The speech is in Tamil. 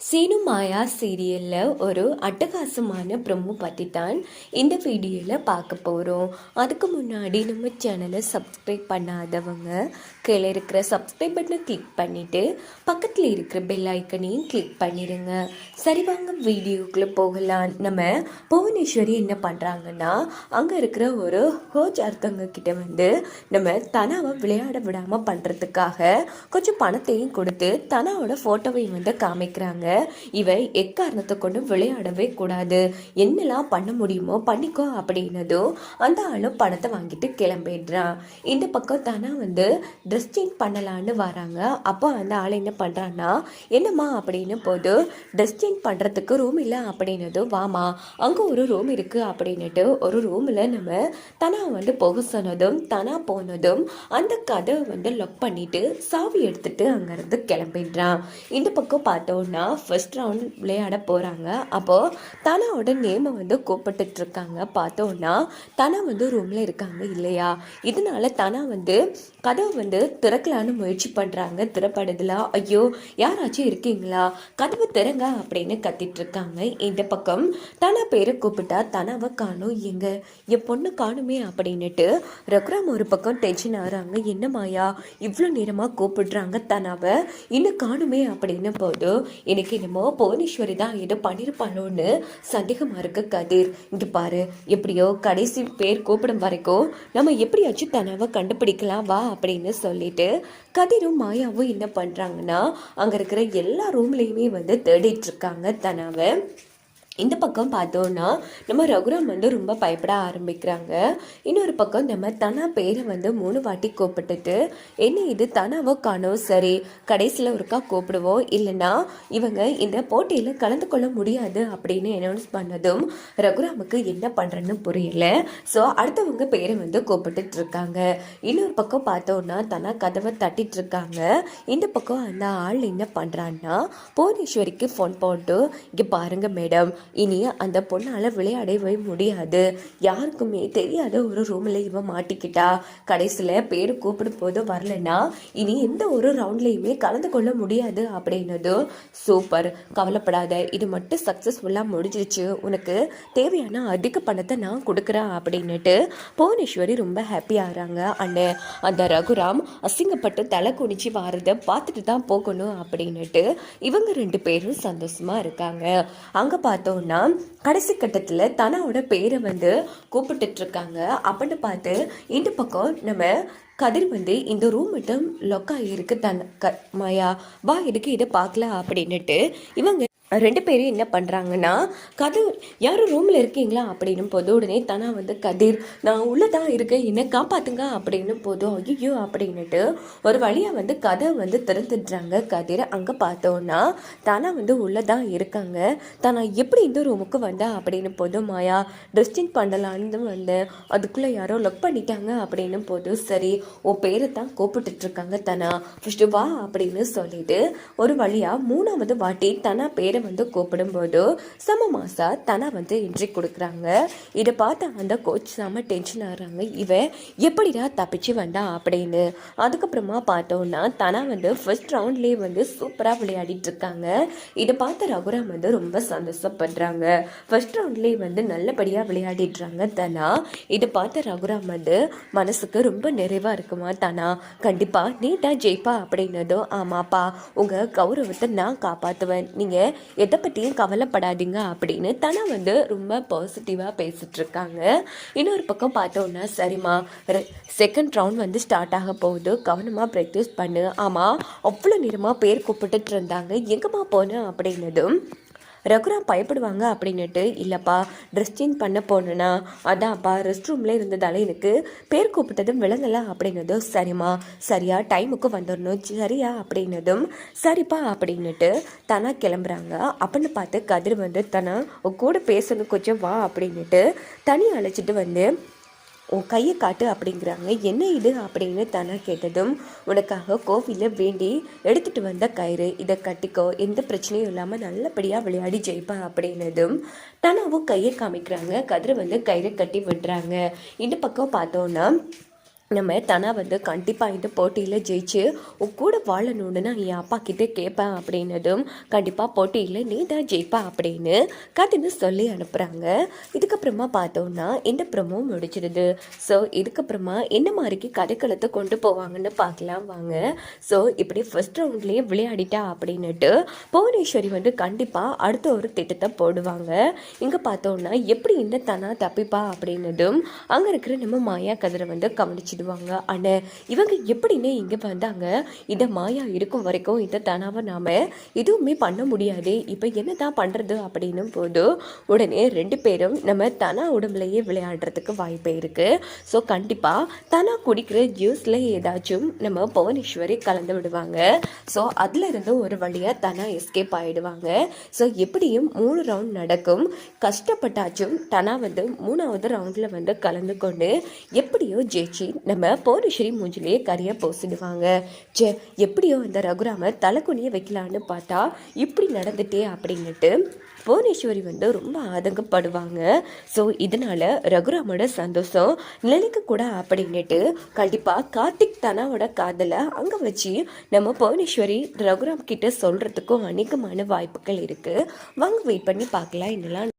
சீனு மாயா சீரியலில் ஒரு அட்டகாசமான ப்ரொமோ பற்றி தான் இந்த வீடியோவில் பார்க்க போகிறோம் அதுக்கு முன்னாடி நம்ம சேனலை சப்ஸ்கிரைப் பண்ணாதவங்க கீழே இருக்கிற சப்ஸ்கிரைப் பட்டனை கிளிக் பண்ணிவிட்டு பக்கத்தில் இருக்கிற பெல் ஐக்கனையும் கிளிக் பண்ணிடுங்க சரி வாங்க வீடியோக்குள்ளே போகலாம். நம்ம புவனேஸ்வரி என்ன பண்ணுறாங்கன்னா அங்கே இருக்கிற ஒரு ஹோஜ் அர்த்தங்க கிட்ட வந்து நம்ம தனாவை விளையாட விடாமல் பண்ணுறதுக்காக கொஞ்சம் பணத்தையும் கொடுத்து தனாவோட ஃபோட்டோவையும் வந்து காமிக்கிறாங்க. இவ எக்காரணத்தை கொண்டு விளையாடவே கூடாது. என்னெல்லாம் பண்ண முடியுமோ பண்ணிக்கோ அப்படின்னதும் அந்த ஆளும் பணத்தை வாங்கிட்டு கிளம்பிடுறான் இந்த பக்கம் தானே வந்து ட்ரெஸ் சேஞ்ச் பண்ணலான்னு வராங்க. அப்போ அந்த ஆள் என்ன பண்ணுறான்னா என்னம்மா? அப்படின்னு போது ட்ரெஸ் சேஞ்ச் பண்ணுறதுக்கு ரூம் இல்லை அப்படின்னதும் வாமா அங்கே ஒரு ரூம் இருக்குது அப்படின்னுட்டு ஒரு ரூமில் நம்ம தனா வந்து போக சொன்னதும் தனா போனதும் அந்த கதவை வந்து லாக் பண்ணிட்டு சாவி எடுத்துட்டு அங்கேருந்து கிளம்பிடுறான் இந்த பக்கம் பார்த்தோன்னா ஃபஸ்ட் ரவுண்ட் விளையாட போகிறாங்க அப்போது தனாவோட நேமை வந்து கூப்பிட்டுட்டு இருக்காங்க பார்த்தோன்னா தனா வந்து ரூமில் இருக்காங்க இல்லையா? இதனால தனா வந்து கதவை வந்து திறக்கலான்னு முயற்சி பண்ணுறாங்க திறப்படுதுல ஐயோ யாராச்சும் இருக்கீங்களா? கதவை திறங்க அப்படின்னு கத்திட்டு இருக்காங்க இந்த பக்கம் தனா பேரை கூப்பிட்டா தனாவை காணும். எங்க? என் பொண்ணு காணுமே அப்படின்னுட்டு ரகுராம் ஒரு பக்கம் டென்ஷன் ஆகிறாங்க. என்ன மாயா? இவ்வளோ நேரமாக கூப்பிடுறாங்க தனாவை. இன்னும் காணுமே அப்படின்னு போது எனக்கு என்னமோ புவனேஸ்வரி தான் ஏதோ பண்ணியிருப்பாளோன்னு சந்தேகமாக இருக்கு கதிர். இங்கே பாரு எப்படியோ கடைசி பேர் கூப்பிடும் வரைக்கும் நம்ம எப்படியாச்சும் தனாவை கண்டுபிடிக்கலாம் வா அப்படின்னு சொல்லிட்டு கதிரும் மாயாவும் என்ன பண்ணுறாங்கன்னா அங்கே இருக்கிற எல்லா ரூம்லேயுமே வந்து தேடிட்டு இருக்காங்க தனாவை இந்த பக்கம் பார்த்தோன்னா நம்ம ரகுராம் வந்து ரொம்ப பயப்பட ஆரம்பிக்கிறாங்க. இன்னொரு பக்கம் நம்ம தனா பேரை வந்து மூணு வாட்டி கூப்பிட்டுட்டு என்ன இது தனாவோ காணோ? சரி கடைசியில் ஒருக்கா கூப்பிடுவோம். இல்லைன்னா இவங்க இந்த போட்டியில் கலந்து கொள்ள முடியாது அப்படின்னு அனௌன்ஸ் பண்ணதும் ரகுராமுக்கு என்ன பண்ணுறன்னு புரியல. ஸோ அடுத்தவங்க பேரை வந்து கூப்பிட்டுட்டு இருக்காங்க. இன்னொரு பக்கம் பார்த்தோன்னா தனா கதவை தட்டிட்டு இருக்காங்க. இந்த பக்கம் அந்த ஆள் என்ன பண்ணுறான்னா புவனேஸ்வரிக்கு ஃபோன் போட்டு இங்கே பாருங்கள் மேடம் இனி அந்த பொண்ணால் விளையாடவே முடியாது. யாருக்குமே தெரியாத ஒரு ரூமில் இவன் மாட்டிக்கிட்டா. கடைசியில் பேர் கூப்பிடும் போது வரலன்னா இனி எந்த ஒரு ரவுண்ட்லேயுமே கலந்து கொள்ள முடியாது அப்படின்னதும் சூப்பர் கவலைப்படாத. இது மட்டும் சக்ஸஸ்ஃபுல்லாக முடிஞ்சிருச்சு. உனக்கு தேவையான அதிக பணத்தை நான் கொடுக்குறேன் அப்படின்னுட்டு புவனேஸ்வரி ரொம்ப ஹாப்பி ஆகிறாங்க. அண்ணே அந்த ரகுராம் அசிங்கப்பட்டு தலை குனிச்சு வாரதை பார்த்துட்டு தான் போகணும் அப்படின்னுட்டு இவங்க ரெண்டு பேரும் சந்தோஷமாக இருக்காங்க. அங்கே பார்த்தோன்னா கடைசி கட்டத்தில் தனாவோட பேரை வந்து கூப்பிட்டுட்டு இருக்காங்க அப்படின்னு பார்த்து இந்த பக்கம் நம்ம கதிர் வந்து இந்த ரூம் மட்டும் லொக்காக இருக்குது தன் க மாயா வா எதுக்கு இதை பார்க்கல அப்படின்னுட்டு இவங்க ரெண்டு பேரும் என்ன பண்ணுறாங்கன்னா கதிர் யாரும் ரூமில் இருக்கீங்களா? அப்படின்னு போது உடனே தனா வந்து கதிர் நான் உள்ளே தான் இருக்கேன். என்னை காப்பாற்றுங்க அப்படின்னு போதும் ஐயோ அப்படின்னுட்டு ஒரு வழியாக வந்து கதை வந்து திறந்துடுறாங்க. கதிர் அங்கே பார்த்தோன்னா தனா வந்து உள்ளே தான் இருக்காங்க. தனா எப்படி இந்த ரூமுக்கு வந்தா? அப்படின்னு போதும் மாயா ட்ரெஸ்டிங் பண்ணலான்னு வந்தேன் அதுக்குள்ளே யாரோ லொக் பண்ணிட்டாங்க. அப்படின்னு போதும் சரி உன் பேரை தான் கூப்பிட்டுட்ருக்காங்க தானா? தனா ஃபஸ்ட்டு வா அப்படின்னு சொல்லிட்டு ஒரு வழியாக மூணாவது வாட்டி தானா பேரை வந்து கூப்பிடும்போது சம மாசா தனா வந்து என்ட்ரி கொடுக்குறாங்க. இதை பார்த்த அந்த கோச் செம்ம டென்ஷன் ஆகிறாங்க. இவன் எப்படிடா தப்பிச்சு வந்தா அப்படின்னு. அதுக்கப்புறமா பார்த்தோன்னா தனா வந்து ஃபர்ஸ்ட் ரவுண்ட்லேயே வந்து சூப்பராக விளையாடிட்டு இருக்காங்க. இதை பார்த்த ரகுராம் வந்து ரொம்ப சந்தோஷப்படுறாங்க. ஃபர்ஸ்ட் ரவுண்ட்லேயே வந்து நல்லபடியாக விளையாடிடுறாங்க தனா. இதை பார்த்த ரகுராம் வந்து மனசுக்கு ரொம்ப நிறைவாக இருக்குமா தனா? கண்டிப்பாக நீ தான் ஜெயிப்பா அப்படின்னதும் ஆமாப்பா உங்கள் கௌரவத்தை நான் காப்பாற்றுவேன் நீங்கள் எதை பற்றியும் கவலைப்படாதீங்க அப்படின்னு தனா வந்து ரொம்ப பாசிட்டிவாக பேசிகிட்ருக்காங்க இன்னொரு பக்கம் பார்த்தோன்னா சரிம்மா செகண்ட் ரவுண்ட் வந்து ஸ்டார்ட் ஆக போகுது. கவனமாக ப்ராக்டிஸ் பண்ணு. ஆமாம் அவ்வளோ நேரமாக பேர் கூப்பிட்டுட்டு இருந்தாங்க. எங்கேம்மா போனேன் அப்படின்னதும் ரகுராம் பயப்படுவாங்க அப்படின்னுட்டு இல்லைப்பா ட்ரெஸ் சேஞ்ச் பண்ண போனேன்னா அதான்ப்பா ரெஸ்ட் ரூமில் இருந்ததால எனக்கு பேர் கூப்பிட்டதும் விளங்கலை அப்படின்னதும் சரிம்மா சரியா டைமுக்கு வந்துடணும் சரியா அப்படின்னதும் சரிப்பா அப்படின்னுட்டு தனா கிளம்புறாங்க. அப்படின்னு பார்த்து கதிர் வந்து தனா கூட பேசணும் கொஞ்சம் வா அப்படின்னுட்டு தனி அழைச்சிட்டு வந்து உன் கையை காட்டு அப்படிங்கிறாங்க. என்ன இது? அப்படின்னு தானே கேட்டதும் உனக்காக கோவிலில் வேண்டி எடுத்துட்டு வந்த கயிறு இதை கட்டிக்கோ. எந்த பிரச்சனையும் இல்லாமல் நல்லபடியாக விளையாடி ஜெயிப்பா. அப்படின்னதும் தனாவும் கையை காமிக்கிறாங்க. கதிரை வந்து கயிறை கட்டி விடுறாங்க இந்த பக்கம் பார்த்தோன்னா நம்ம தனா வந்து கண்டிப்பாக இந்த போட்டியில் ஜெயிச்சு உன் கூட வாழணும்னு நான் என் அப்பா கிட்டே கேட்பேன் அப்படின்னதும் கண்டிப்பாக போட்டியில் நீ தான் ஜெயிப்பா அப்படின்னு கதைன்னு சொல்லி அனுப்புகிறாங்க இதுக்கப்புறமா பார்த்தோன்னா இந்த ப்ரமோ முடிச்சிடுது ஸோ இதுக்கப்புறமா என்ன மாதிரிக்கு கதைக்களத்தை கொண்டு போவாங்கன்னு பார்க்கலாம் வாங்க. ஸோ இப்படி ஃபஸ்ட் ரவுண்ட்லேயே விளையாடிட்டா அப்படின்னுட்டு புவனேஸ்வரி வந்து கண்டிப்பாக அடுத்த ஒரு திட்டத்தை போடுவாங்க. இங்கே பார்த்தோன்னா எப்படி இந்த தனா தப்பிப்பா அப்படின்னதும் அங்கே இருக்கிற நம்ம மாயா கதிரை வந்து சொல்லுவாங்க. ஆனால் இவங்க எப்படின்னு இங்கே வந்தாங்க. இந்த மாயா இருக்கும் வரைக்கும் இந்த தனாவை நாம் எதுவுமே பண்ண முடியாது. இப்போ என்ன தான் பண்ணுறது அப்படின்னும் போது உடனே ரெண்டு பேரும் நம்ம தனா உடம்புலையே விளையாடுறதுக்கு வாய்ப்பு இருக்குது ஸோ கண்டிப்பாக தனா குடிக்கிற ஜூஸில் ஏதாச்சும் நம்ம புவனேஸ்வரி கலந்து விடுவாங்க. ஸோ அதுலேருந்து ஒரு வழியாக தனா எஸ்கேப் ஆகிடுவாங்க ஸோ எப்படியும் மூணு ரவுண்ட் நடக்கும். கஷ்டப்பட்டாச்சும் தனா வந்து மூணாவது ரவுண்டில் வந்து கலந்து கொண்டு எப்படியோ ஜெயிச்சு நம்ம போனுஸ்ரீ மூஞ்சிலேயே கறியை போசிடுவாங்க. சே எப்படியோ இந்த ரகுராம தலைக்குனியை வைக்கலான்னு பார்த்தா இப்படி நடந்துட்டே அப்படின்னுட்டு புவனேஸ்வரி வந்து ரொம்ப ஆதங்கப்படுவாங்க. ஸோ இதனால ரகுராமோட சந்தோஷம் நிலைக்கக்கூடாது அப்படின்னுட்டு கண்டிப்பாக கார்த்திக் தனாவோட காதலை அங்கே வச்சு நம்ம புவனேஸ்வரி ரகுராம் கிட்ட சொல்கிறதுக்கும் அநேகமான வாய்ப்புகள் இருக்குது வாங்க வெயிட் பண்ணி பார்க்கலாம். என்னெல்லாம்